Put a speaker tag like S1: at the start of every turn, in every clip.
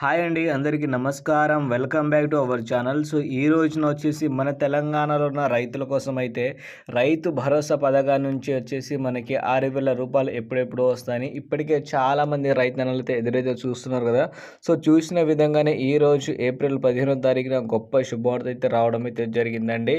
S1: Hi అండి అందరికీ నమస్కారం. Welcome back to our channel. So ఈ రోజున వచ్చేసి మన తెలంగాణలో ఉన్న రైతుల కోసం అయితే రైతు భరోసా పథకం నుంచి వచ్చేసి మనకి ఆరు వేల రూపాయలు ఎప్పుడెప్పుడు వస్తాయని ఇప్పటికే చాలామంది రైతన్నలు అయితే ఎదురైతే చూస్తున్నారు కదా. సో చూసిన విధంగానే ఈ రోజు ఏప్రిల్ పదిహేనో తారీఖున గొప్ప శుభవార్త అయితే రావడం అయితే జరిగిందండి.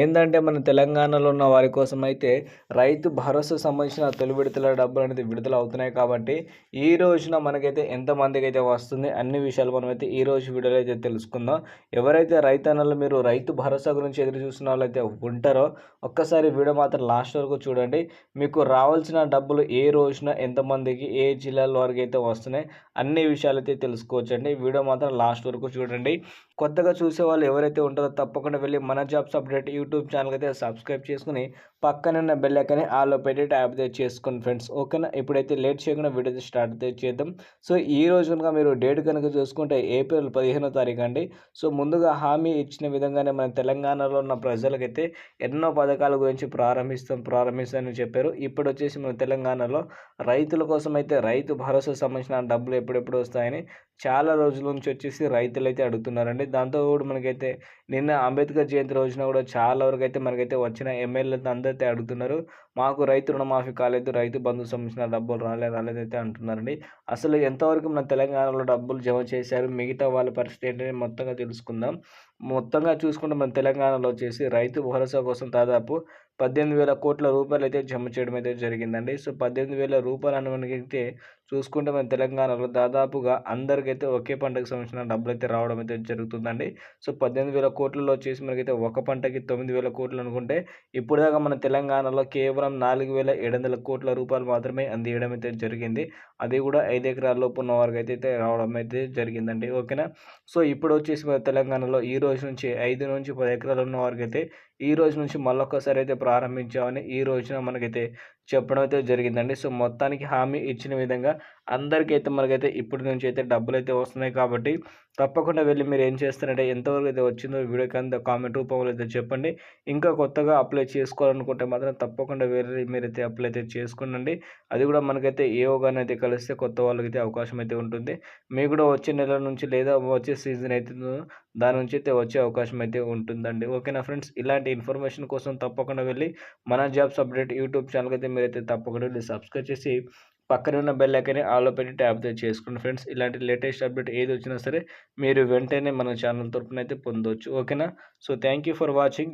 S1: ఏంటంటే మన తెలంగాణలో ఉన్న వారి కోసం అయితే రైతు భరోసా సంబంధించిన తొలి విడతల డబ్బులు అనేది విడుదల అవుతున్నాయి కాబట్టి ఈ రోజున మనకైతే ఎంతమందికి అయితే వస్తుంది అన్ని విషయాలు మనం అయితే ఈ రోజు వీడియోలో అయితే తెలుసుకుందాం. ఎవరైతే రైతన్నలు మీరు రైతు భరోసా గురించి ఎదురు చూసిన వాళ్ళైతే ఉంటారో ఒక్కసారి వీడియో మాత్రం లాస్ట్ వరకు చూడండి. మీకు రావాల్సిన డబ్బులు ఏ రోజున ఎంతమందికి ఏ జిల్లాల వరకు అయితే వస్తున్నాయి అన్ని విషయాలు అయితే తెలుసుకోవచ్చండి. వీడియో మాత్రం లాస్ట్ వరకు చూడండి. కొత్తగా చూసే వాళ్ళు ఎవరైతే ఉంటారో తప్పకుండా వెళ్ళి మన జాబ్స్ అప్డేట్ యూట్యూబ్ ఛానల్ అయితే సబ్స్క్రైబ్ చేసుకుని పక్కనున్న బెల్ ఐకాన్ని ఆలో పెట్టి ట్యాప్ అయితే చేసుకోండి ఫ్రెండ్స్ ఓకేనా? ఇప్పుడైతే లేట్ చేయకుండా వీడియో స్టార్ట్ అయితే చేద్దాం. సో ఈ రోజు కనుక మీరు డేట్ కనుక చూసుకుంటే ఏప్రిల్ పదిహేనో తారీఖు అండి. సో ముందుగా హామీ ఇచ్చిన విధంగానే మన తెలంగాణలో ఉన్న ప్రజలకైతే ఎన్నో పథకాల గురించి ప్రారంభిస్తాం ప్రారంభిస్తామని చెప్పారు. ఇప్పుడు వచ్చేసి మన తెలంగాణలో రైతుల కోసం అయితే రైతు భరోసా సంబంధించిన డబ్బులు ఎప్పుడెప్పుడు వస్తాయని చాలా రోజుల నుంచి వచ్చేసి రైతులు అయితే అడుగుతున్నారండి. దాంతో కూడా మనకైతే నిన్న అంబేద్కర్ జయంతి రోజున కూడా చాలా వరకు అయితే మనకైతే వచ్చిన ఎమ్మెల్యేలతో అందరైతే అడుగుతున్నారు. మాకు రైతు రుణమాఫీ కాలేదు రైతు బంధు సంబంధించిన డబ్బులు రాలేదు రాలేదైతే అంటున్నారండి. అసలు ఎంతవరకు మన తెలంగాణలో డబ్బులు జమ చేశారు మిగతా వాళ్ళ పరిస్థితి ఏంటని మొత్తంగా తెలుసుకుందాం. మొత్తంగా చూసుకుంటే మన తెలంగాణలో వచ్చేసి రైతు భరోసా కోసం దాదాపు పద్దెనిమిది వేల కోట్ల రూపాయలు అయితే జమ చేయడం అయితే జరిగిందండి. సో పద్దెనిమిది వేల రూపాయలు మనకైతే చూసుకుంటే మన తెలంగాణలో దాదాపుగా అందరికైతే ఒకే పంటకు సంబంధించిన డబ్బులు అయితే రావడం అయితే జరుగుతుందండి. సో పద్దెనిమిది వేల కోట్లలో వచ్చేసి మనకైతే ఒక పంటకి తొమ్మిది వేల కోట్లు అనుకుంటే ఇప్పుడు దాకా మన తెలంగాణలో కేవలం నాలుగు వేల ఏడు వందల కోట్ల రూపాయలు మాత్రమే అందియడం అయితే జరిగింది. అది కూడా ఐదు ఎకరాల లోపు ఉన్న వారికి అయితే రావడం అయితే జరిగిందండి. ఓకేనా? సో ఇప్పుడు వచ్చేసి మన తెలంగాణలో ఈ రోజు నుంచి ఐదు నుంచి పది ఎకరాలు ఉన్న వారికి అయితే ఈ రోజు నుంచి మళ్ళొక్కసారి అయితే ప్రారంభించామని ఈ రోజున మనకైతే చెప్పడం అయితే జరిగిందండి. సో మొత్తానికి హామీ ఇచ్చిన విధంగా అందరికైతే మనకైతే ఇప్పటి నుంచి అయితే డబ్బులు అయితే వస్తున్నాయి కాబట్టి తప్పకుండా వెళ్ళి మీరు ఏం చేస్తారంటే ఎంతవరకు అయితే వచ్చిందో వీడియో కింద కామెంట్ రూపంలో అయితే చెప్పండి. ఇంకా కొత్తగా అప్లై చేసుకోవాలనుకుంటే మాత్రం తప్పకుండా వేరే మీరైతే అప్లై అయితే చేసుకోండి అది కూడా మనకైతే ఏ గారిని అయితే కలిస్తే కొత్త వాళ్ళకి అయితే అవకాశం అయితే ఉంటుంది. మీకు కూడా వచ్చే నెల నుంచి లేదా వచ్చే సీజన్ అయితే దాని నుంచి అయితే వచ్చే అవకాశం అయితే ఉంటుందండి. ఓకేనా ఫ్రెండ్స్? ఇలాంటి ఇన్ఫర్మేషన్ కోసం తప్పకుండా వెళ్ళి మన జాబ్స్ అప్డేట్ యూట్యూబ్ ఛానల్ అయితే మీరైతే తప్పకుండా సబ్స్క్రైబ్ చేసి పక్కన ఉన్న బెల్ ఐకాన్ని ఆలో పెట్టి ట్యాప్ చేసుకోండి ఫ్రెండ్స్ ఇలాంటి లేటెస్ట్ అప్డేట్ ఏది వచ్చినా సరే మీరు వెంటనే మన ఛానల్ తరపున అయితే పొందవచ్చు ఓకేనా సో థ్యాంక్ ఫర్ వాచింగ్